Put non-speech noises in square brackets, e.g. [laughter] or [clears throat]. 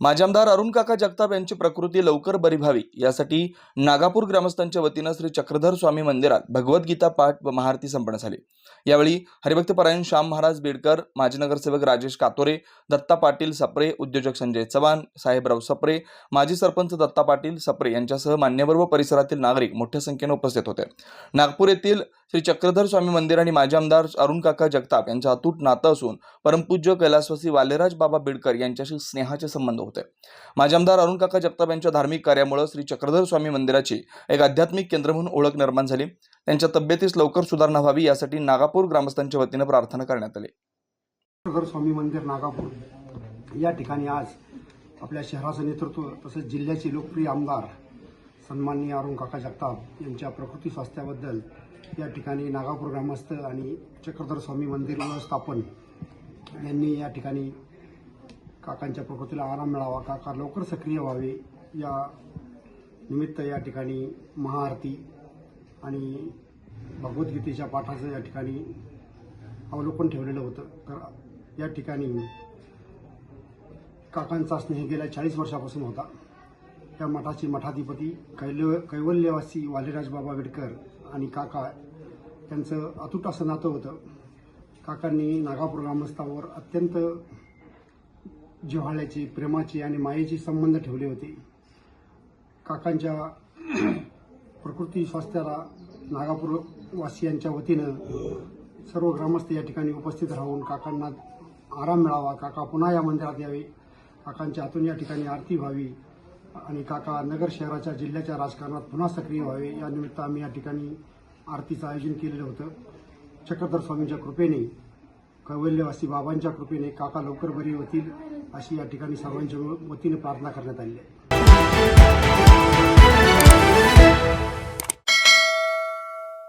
माजी आमदार अरुण काका जगताप यांची प्रकृती लवकर बरी व्हावी यासाठी नागापूर ग्रामस्थांच्या वतीनं श्री चक्रधर स्वामी मंदिरात भगवद्गीता पाठ व महाआरती संपन्न झाली. यावेळी हरिभक्तपरायण श्याम महाराज बेडकर माजी नगरसेवक राजेश कातोरे दत्ता पाटील सप्रे उद्योजक संजय चव्हाण साहेबराव सप्रे माजी सरपंच दत्ता पाटील सप्रे यांच्यासह मान्यवर व परिसरातील नागरिक मोठ्या संख्येने उपस्थित होते. नागपूर येथील श्री चक्रधर स्वामी मंदिर आणि माजी आमदार अरुण काका जगताप यांचं अतूट नातं असून परमपूज्य कैलासवासी वालेराज बाबा बेडकर यांच्याशी स्नेहाचे संबंध होते. माजी आमदार अरुण काका जगताप यांच्या धार्मिक कार्यामुळे श्री चक्रधर स्वामी मंदिराची एक आध्यात्मिक केंद्र म्हणून ओळख निर्माण झाली. त्यांच्या तब्येतीस लवकर सुधारणा व्हावी यासाठी नागापूर ग्रामस्थांच्या वतीनं प्रार्थना करण्यात आली. चक्रधर स्वामी मंदिर नागापूर. या ठिकाणी आज आपल्या शहराचं नेतृत्व तसेच जिल्ह्याचे लोकप्रिय आमदार सन्माननीय अरुण काका जगताप यांच्या प्रकृती स्वास्थ्याबद्दल या ठिकाणी नागापूर ग्रामस्थ आणि चक्रधर स्वामी मंदिर व्यवस्थापन यांनी या ठिकाणी काकांच्या प्रकृतीला आराम मिळावा काका लवकर सक्रिय व्हावे या निमित्त या ठिकाणी महाआरती आणि भगवद्गीतेच्या पाठाचं या ठिकाणी अवलोकन ठेवलेलं होतं. तर या ठिकाणी काकांचा स्नेह गेल्या चाळीस वर्षापासून होता. त्या मठाचे मठाधिपती कैल कैवल्यवासी वालेराज बाबा आणि काका यांचं अतूट असं नातं होतं. काकांनी नागापूर ग्रामस्थावर अत्यंत जिव्हाळ्याची प्रेमाची आणि मायेची संबंध ठेवले होते. काकांच्या [clears throat] प्रकृती स्वास्थ्याला नागापूर वासियांच्या वतीनं सर्व ग्रामस्थ या ठिकाणी उपस्थित राहून काकांना आराम मिळावा. काका पुन्हा या मंदिरात यावे. काकांच्या हातून या ठिकाणी आरती व्हावी आणि काका नगर शहराच्या जिल्ह्याच्या राजकारणात पुन्हा सक्रिय व्हावे. यानिमित्त आम्ही या ठिकाणी आरतीचं आयोजन केलेलं होतं. चक्रधर स्वामींच्या कृपेने कैवल्यवासी बाबांच्या कृपेने काका लवकर बरी होतील अशी या ठिकाणी सर्वांच्या वतीने प्रार्थना करण्यात आली आहे.